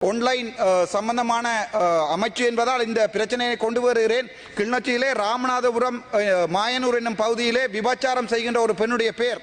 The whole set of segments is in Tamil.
ஒன்லைன் uh, சம்பந்தமான uh, அமைச்சு என்பதால் இந்த பிரச்சனையை கொண்டு வருகிறேன். கிளிநொச்சியிலே ராமநாதபுரம் uh, மாயனூர் என்னும் பகுதியிலே விபச்சாரம் செய்கின்ற ஒரு பெண்ணுடைய பெயர்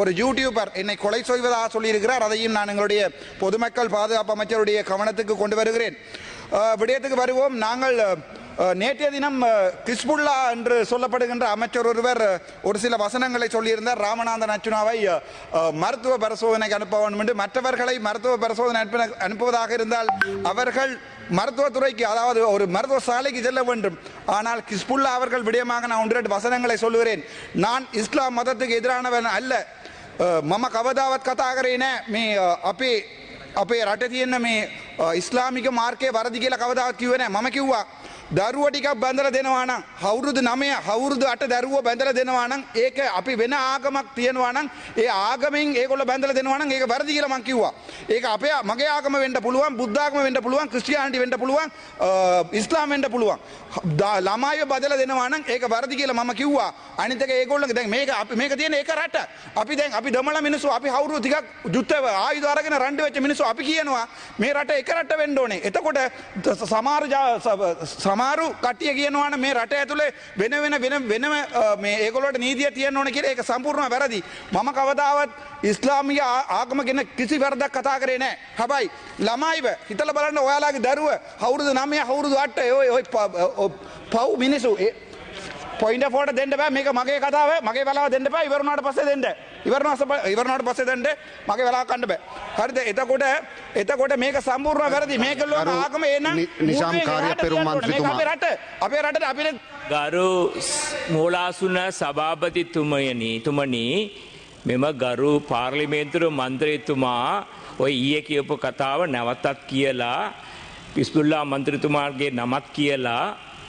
ஒரு யூடியூபர் என்னை கொலை செய்வதாக சொல்லியிருக்கிறார். அதையும் நான் எங்களுடைய பொதுமக்கள் பாதுகாப்பு அமைச்சருடைய கவனத்துக்கு கொண்டு வருகிறேன். விடயத்துக்கு வருவோம். நாங்கள் நேற்றைய தினம் கிஸ்புல்லா என்று சொல்லப்படுகின்ற அமைச்சர் ஒருவர் ஒரு சில வசனங்களை சொல்லியிருந்தார். ராமநாதன் அச்சுனாவை மருத்துவ பரிசோதனைக்கு அனுப்ப வேண்டும் என்று. மற்றவர்களை மருத்துவ பரிசோதனை அனுப்பின அனுப்புவதாக இருந்தால் அவர்கள் மருத்துவத்துறைக்கு அதாவது ஒரு மருத்துவ சாலைக்கு செல்ல வேண்டும். ஆனால் கிஸ்புல்லா அவர்கள் விடயமாக நான் ஒன்று ரெண்டு வசனங்களை சொல்லுகிறேன். நான் இஸ்லாம் மதத்துக்கு எதிரானவன் அல்ல. මම කවදාවත් කතා කරේ නෑ. මේ අ, අපේ අපේ රට තියෙන මේ අ, ඉස්ලාමික මාර්කය වරදි කියලා කවදාවත් කිව්වේ නෑ. මම කිව්වා දරුව ටිකක් බැඳලා දෙනවා නම් අවුරුදු 9 අවුරුදු 8 දරුවෝ බැඳලා දෙනවා නම් ඒක අපි වෙන ආගමක් තියනවා නම් ඒ ආගමෙන් ඒගොල්ලෝ බැඳලා දෙනවා නම් ඒක වැරදි කියලා මම කිව්වා. ඒක අපේ මගේ ආගම වෙන්න පුළුවන්, බුද්ධාගම වෙන්න පුළුවන්, ක්‍රිස්තියානිටි වෙන්න පුළුවන්, අ, ඉස්ලාම් වෙන්න පුළුවන්. දා- ළමයිව බදලා දෙනවා නම් ඒක වැරදි කියලා මම කිව්වා. අනිත් එක ඒගොල්ලෝ දැන් මේක අපි මේක තියෙන එක රට. අපි දැන් අපි දමල මිනිස්සු අපි අවුරුදු ටිකක් යුද්ධ ආයුධ අරගෙන රණ්ඩු වෙච්ච මිනිස්සු අපි කියනවා මේ රට එක රට වෙන්න ඕනේ. එතකොට ත- සමහර ජා- ස- සමහරු කට්ටිය කියනවා නම් මේ රට ඇතුලේ වෙන වෙන වෙන වෙනම අ, මේ ඒගොල්ලෝට නීතිය තියෙන්න ඕනේ කියලා ඒක සම්පූර්ණව වැරදි. මම කවදාවත් ඉස්ලාමික ආ- ආගම ගැන කිසි වැරදක් කතා කරේ නැහැ. හැබැයි ළමයිව හිතලා බලන්න ඔයාලගේ දරුව අවුරුදු 9 අවුරුදු 8 ඔය ඔය ප- ඔ- පව් මිනිස්සු ඒ- පොයින්ට ෆෝට දෙන්න බෑ. මේක මගේ කතාව. මගේ වෙලාව දෙන්න බෑ. ඉවරුණාට පස්සේ දෙන්න. ඉවරනාස ඉවරනාට පස්සේ දෙන්න. මගේ වෙලාව කන්න බෑ. හරිද? එතකොට එතකොට මේක සම්පූර්ණ වැරදි. මේකල්ලෝ අරු ආගම එනම් නිසාම් කාර්ය පෙරුම් මන්ත්‍රීතුමා. අපේ රට අපේ රටට අපිට ගරු මූලාසුන සභාපතිතුමයනි තුමනි මෙම ගරු පාර්ලිමේන්තුර මන්ත්‍රයතුමා ඔය ඊය කියපු කතාව නැවතත් කියලා පිස්පුල්ලා මන්ත්‍රතුමාගේ නමත් කියලා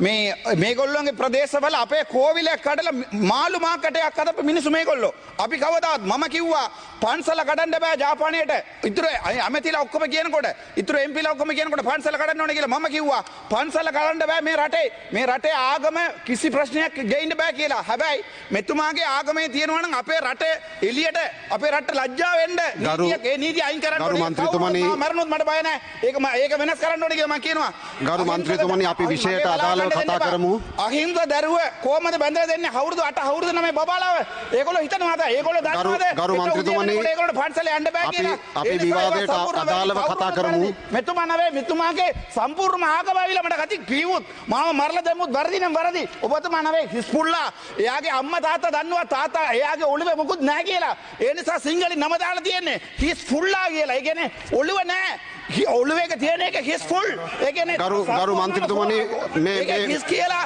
මේ මේගොල්ලොන්ගේ ප්‍රදේශවල අපේ කෝවිලයක් කඩලා මාළු මාකටයක් අදපු මිනිස්සු මේගොල්ලෝ අපි කවදාවත් මම කිව්වා පන්සල කඩන්න බෑ ජාපානයට ඉතුරු ඇමතිලා ඔක්කොම කියනකොට ඉතුරු එම්පිලා ඔක්කොම කියනකොට පන්සල කඩන්න ඕනේ කියලා මම කිව්වා පන්සල කඩන්න බෑ මේ රටේ මේ රටේ ආගම කිසි ප්‍රශ්නයක් ගේන්න බෑ කියලා හැබැයි මෙතුමාගේ ආගමේ තියෙනවා නම් අපේ රටේ එළියට අපේ රට ලැජ්ජා වෙන්න ගරු- නීතියක්- ඒ නීතිය අයින් කරන්න ගරු ඕනේ. මන්ත්‍රීතුමනි- කවුරුත් මරණොත් මට බය නැහැ. ඒක ඒක වෙනස් කරන්න ඕනේ කියලා මම කියනවා. ගරු මන්ත්‍රීතුමනි, අපි මගේ අදාළව කතා. කරමු. අහිංසක දරුව කොහමද බැඳලා දෙන්නේ? අවුරුදු 8 අවුරුදු 9 බබාලාව. ඒගොල්ලෝ හිතනවාද? ඒගොල්ලෝ දන්නවද? ගරු මන්ත්‍රීතුමනි, ඒගොල්ලෝ පන්සලේ යන්න බෑ අපි- කියලා. අපි විවාදයට අදාළව. කතා කරමු. මෙතුමා නවේ මෙතුමාගේ සම්පූර්ණ ආගම ඇවිල්ලා මට කති කිව්වොත් මාව මරලා දැම්මුත් වැරදි නම් වැරදි. ඔබතුමා නවේ හිස්පුල්ලා එයාගේ අම්මා තාත්තා දන්නවා තාත්තා එයාගේ ඔළුවේ මොකුත් නැහැ කියලා. ඒ නිසා සිංහලෙන් නම දාලා තියෙන්නේ හිස්පුල්ලා කියලා. ඒ කියන්නේ ඔළුව නැහැ. ඔළුවේ එක තියෙන එක හිස්පුල්. ඒ කියන්නේ ගරු- ගරු මන්ත්‍රීතුමනි, මේ- මේ- හිස් කියලා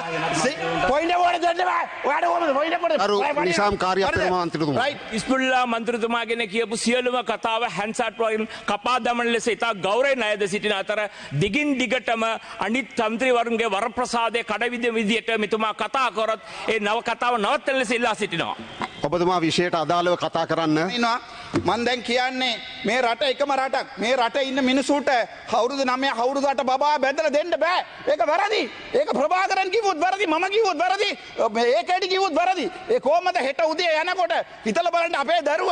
පොයින්ට වට දෙන්න බෑ. ඔයාට කොහමද පොයින්ට කොට? ගරු නිසාම් කාර්ය හරිද? අපේම මන්ත්‍රීතුමා. Right. ඉස්පුල්ලා මන්ත්‍රතුමාගෙන කියපු සියලුම කතාව හැන්සට්වයින් කපා දමන ලෙස ඉතා ගෞරය නයද සිටින අතර දිගින් දිගටම අනිත් තන්ත්‍රීවරුන්ගේ වරප්‍රසාදය කඩවිද විදියට මෙතුමා කතා කොරත් ඒ නව කතාව නවත්තන ලෙස ඉල්ලා සිටිනවා. ඔබතුමා විෂයට අදාළව කතා කරන්න. ඉන්නවා. මන් දැන් කියන්නේ මේ රට එකම රටක්. මේ රට ඉන්න මිනිසුට අවුරුදු නමය අවුරුදුට බා බැඳල දෙන්න බෑ. ඒක වැරදි. ඒක ප්‍රභාකරන් කිවුත් වැරදි මම කිව්වොත් වැරදි ඒකඩි කිවුත් වැරදි. ඒ කොහමද හෙට උදේ යනකොට හිතලා බලන්න අපේ දරුව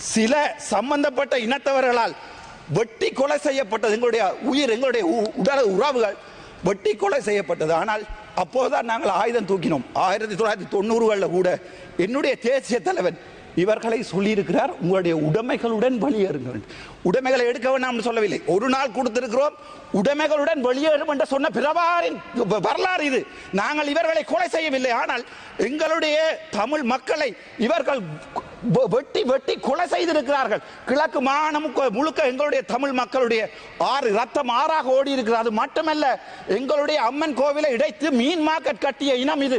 சில சம்பந்தப்பட்ட இனத்தவர்களால் வெட்டி கொலை செய்யப்பட்டது. எங்களுடைய உயிர் எங்களுடைய உ- உடல் உறவுகள் வெட்டி கொலை செய்யப்பட்டது. ஆனால் அப்போதுதான் நாங்கள் ஆயுதம் தூக்கினோம். ஆயிரத்தி தொள்ளாயிரத்தி தொண்ணூறுகளில் கூட என்னுடைய தேசிய தலைவன் இவர்களை சொல்லியிருக்கிறார். உங்களுடைய உடைமைகளுடன் வெளியேறுங்கள். உடைமைகளை எடுக்க வேண்டாம்னு சொல்லவில்லை. ஒரு நாள் கொடுத்திருக்கிறோம். உடைமைகளுடன் வெளியேறும் என்று சொன்ன பிரபாரின் வரலாறு இது. நாங்கள் இவர்களை கொலை செய்யவில்லை. ஆனால் எங்களுடைய தமிழ் மக்களை இவர்கள் வெட்டி வெட்டி கொலை செய்திருக்கிறார்கள். கிழக்கு மாகாணம் முழுக்க எங்களுடைய தமிழ் மக்களுடைய ஆறு ரத்தம் ஆறாக ஓடி இருக்கிறது அது மட்டுமல்ல எங்களுடைய அம்மன் கோவிலை இடைத்து மீன் மார்க்கெட் கட்டிய இனம் இது.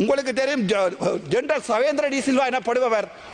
உங்களுக்கு தெரியும் ஜ- ஜெனரல் சவேந்திர டி சில்வா எனப்படுபவர்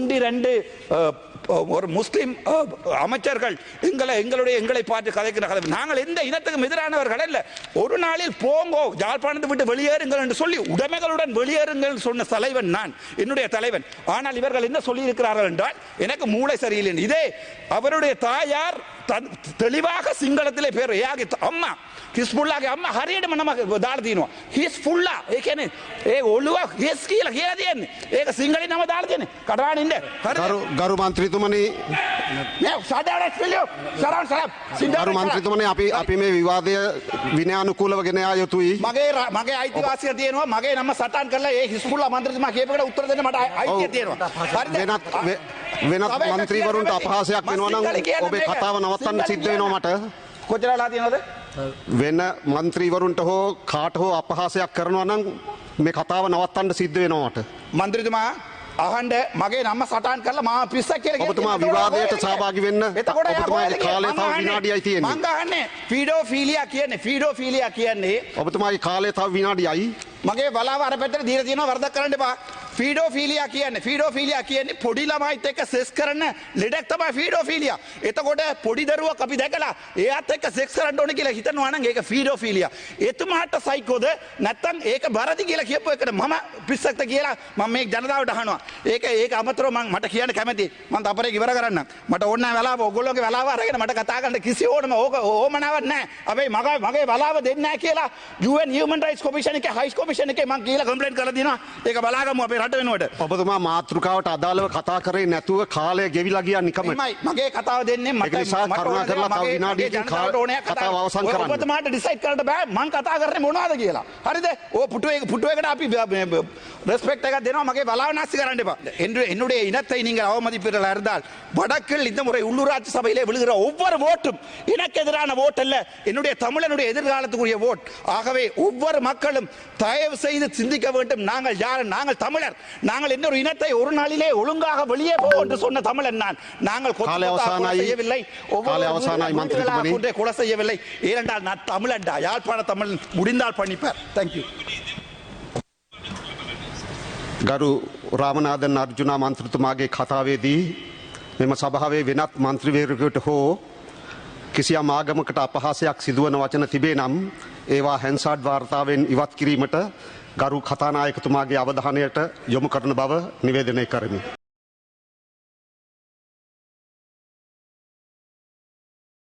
ஒன்று ரெண்டு ஒரு முஸ்லீம் அமைச்சர்கள் எங்களை எங்களுடைய எங்களை பார்த்து கதைக்கிற கதை. நாங்கள் எந்த இனத்துக்கும் எதிரானவர்கள் அல்ல. ஒரு நாளில் போங்கோ ஜாழ்ப்பாணத்தை விட்டு வெளியேறுங்கள் என்று சொல்லி உடைமைகளுடன் வெளியேறுங்கள் சொன்ன தலைவன் நான் என்னுடைய தலைவன். ஆனால் இவர்கள் என்ன சொல்லியிருக்கிறார்கள் என்றால் எனக்கு மூளை சரியில்லை இதே அவருடைய தாயார் தெளிவாக சிங்களத்திலே பேர் ஏகி அம்மா ಹಿಸ್ಬುಲ್ಲಾಗೆ ಅಮ್ಮ ಹರಿಯಡಮ ನಮಗೆ ದಾಳ್ದೀನು ಹಿಸ್ಫುಲ್ಲ ಏಕೆನೆ ಏ ಒಳುವ ಹಿಸ್ಕೀಲ ஏக சிங்களை நம்ம ನಮ್ಮ ದಾಳ್ದೇನೆ ಕಡಾಣಿಂದೆ கரு ಗರು ಮಾಂತ್ರಿತು මන්ත්‍රීතුමනි ගරු මන්ත්‍රීතුමනි අපි අපි මේ විවාදය විනයානුකූලව ගෙන යා යුතුයි. මගේ මගේ අයිතිවාසිය තියෙනවා මගේ නම සටන් කරලා ඒ හිස්පුල්ලා මන්ත්‍රීතුමා කියපේකට උත්තර දෙන්න මට අයි- අයිතිය. තියෙනවා වෙනත් වෙනත් මන්ත්‍රීවරුන්ට අපහාසයක්. වෙනවා නම් ඔබේ. කතාව නවත්තන්න සිද්ධ වෙනවා මට. කොච්චර වෙලා තියෙනවද වෙන මන්ත්‍රීවරුන්ට හෝ කාට හෝ අපහාසයක් කරනවා නම් මේ කතාව නවත්තන්න සිද්ධ වෙනවා මට. මන්ත්‍රතුමා අහන්ඩ මගේ නම්ම සටන් කරලා මා පිස්ස කියල ඔබතුමා විවාදයට සහභාගි වෙන්න ඔබතුමාගේ කාලය තව විනාඩියයි තියෙන්නේ. මංගහන්නේ ෆීඩෝ ෆීලිය කියන්නේ ෆීඩෝ ෆීලිය කියන්නේ ඔබතුමාගේ කාලය තව විනාඩියයි. මගේ බලාව අර පැත්තට දීලා තියෙනවා වරදක් කරන්න එපා. ෆීඩෝ ෆීලියා කියන්නේ ෆීඩෝ ෆීලියා කියන්නේ පොඩි ළමයිත් එක්ක සෙක්ස් කරන ලෙඩක් තමයි ෆීඩෝ ෆීලියා එතකොට පොඩි දරුවක් අපි දැකලා එයාත් එක්ක සෙක්ස් කරන්න ඕනේ කියලා හිතනවා නම් ඒක ෆීඩෝ ෆීලියා එතුමාට සයිකෝද නැත්තම් ඒක බරදි කියලා කියපු එකට මම පිස්සක්ද කියලා මම මේ ජනතාවට අහනවා. ඒක ඒක අමතරව මම මට කියන්න කැමතියි. මම තපරේ ඉවර කරන්න. මට ඕන නැහැ වෙලාව. ඔයගොල්ලෝගේ වෙලාව අරගෙන මට කතා කරන්න කිසි ඕනම ඕක ඕමනාවක් නැහැ හැබැයි මගේ මගේ වෙලාව දෙන්නේ නැහැ කියලා UN Human Rights Commission එකේ හයිස් කොමිෂන් එකේ මං කියලා කම්ප්ලේන්ට් කරලා දිනවා ඒක බලාගමු අපේ රට වෙනුවට ඔබතුමා මාතෘකාවට අදාළව කතා කරේ නැතුව කාලය ගෙවිලා ගියා නිකමට. එමයි මගේ කතාව දෙන්නේ මට ඒක නිසා මට කරුණා ඕන කරලා දේ තව මගේ- විනාඩියකින් මගේ ජනතාවට ඕනේ කතාව අවසන් ඔය කරන්න. ඔබතුමාට ඩිසයිඩ් කරන්න බෑ මං කතා කරන්නේ මොනවද කියලා හරිද ඔය පුටුවේ පුටුවේකට අපි ரெஸ்பெக்ட் එකක් දෙනවා මගේ බලාව நாஸ்தி කරන්න එපா என்று என்னுடைய இனத்தை நீங்கள் அவமதிப்பீர்கள் இருந்தால் வடக்கில் இந்த முறை உள்ளூராட்சி சபையிலே விழுகிற ஒவ்வொரு ஓட்டும் எனக்கு எதிரான ஓட் அல்ல என்னுடைய தமிழனுடைய எதிர்காலத்துக்குரிய ஓட் ஆகவே ஒவ்வொரு மக்களும் தயவு செய்து சிந்திக்க வேண்டும் நாங்கள் யார் நாங்கள் தமிழர் நாங்கள் இன்னொரு இனத்தை ஒரு நாளிலே ஒழுங்காக வெளியே போ என்று சொன்ன தமிழன் நான் நாங்கள் கொத்து காலை கொத்தாக கொலை அவசானாயி. செய்யவில்லை ஒவ்வொரு காலை அவசானாயி வீடுகளாக மந்திரி துமணி. கொன்றே கொலை செய்யவில்லை ஏனென்றால் நான் தமிழன்டா யாழ்ப்பாண தமிழ் முடிந்தால் பண்ணிப்பார் தேங்க்யூ ගරු රාමනාදන් අර්ජුනා මන්ත්‍රතුමාගේ කතාවේදී මෙම සභාවේ වෙනත් මන්ත්‍රවේරකට හෝ කිසියම් ආගමකට අපහාසයක් සිදුවන වචන තිබේ නම් ඒවා හැන්සාඩ් වාර්තාවෙන් ඉවත් කිරීමට ගරු කතානායකතුමාගේ අවධානයට යොමු කරන බව නිවේදනය කරමි.